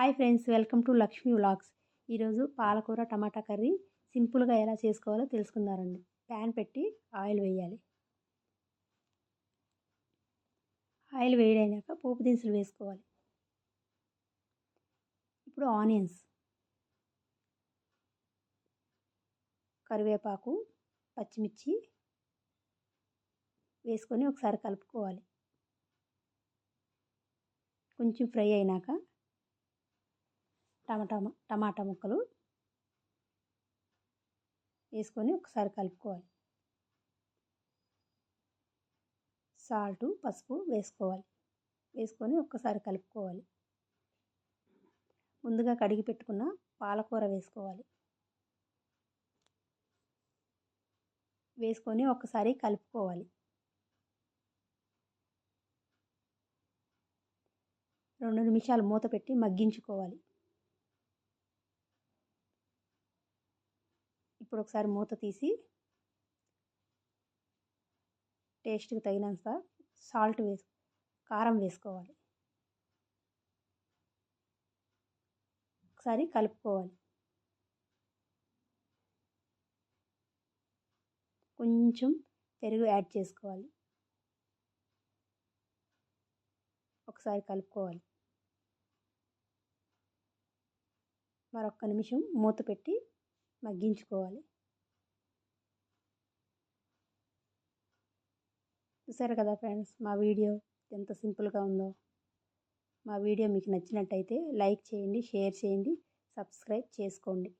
Hi friends welcome to Lakshmi vlogs. ఈరోజు పాలకూర టమాటా curry సింపుల్గా ఎలా చేసుకోవాలో తెలుసుకుందారండి ప్యాన్ పెట్టి ఆయిల్ వేయాలి. ఆయిల్ వేడైనాక పోపు దినుసులు వేసుకోవాలి. ఇప్పుడు ఆనియన్స్ కరివేపాకు పచ్చిమిర్చి వేసుకొని ఒకసారి కలుపుకోవాలి. కొంచెం ఫ్రై అయినాక టమాటా టమాటా ముక్కలు వేసుకొని ఒకసారి కలుపుకోవాలి. సాల్టు పసుపు వేసుకోవాలి. వేసుకొని ఒక్కసారి కలుపుకోవాలి. ముందుగా కడిగి పెట్టుకున్న పాలకూర వేసుకోవాలి. వేసుకొని ఒకసారి కలుపుకోవాలి. రెండు నిమిషాలు మూత పెట్టి మగ్గించుకోవాలి. ఇప్పుడు ఒకసారి మూత తీసి టేస్ట్కి తగినంత సాల్ట్ వేసు కారం వేసుకోవాలి. ఒకసారి కలుపుకోవాలి. కొంచెం పెరుగు యాడ్ చేసుకోవాలి. ఒకసారి కలుపుకోవాలి. మరొక నిమిషం మూత పెట్టి మగ్గించుకోవాలి. చూసారు కదా ఫ్రెండ్స్ మా వీడియో ఎంత సింపుల్గా ఉందో. మా వీడియో మీకు నచ్చినట్టయితే లైక్ చేయండి షేర్ చేయండి సబ్స్క్రైబ్ చేసుకోండి.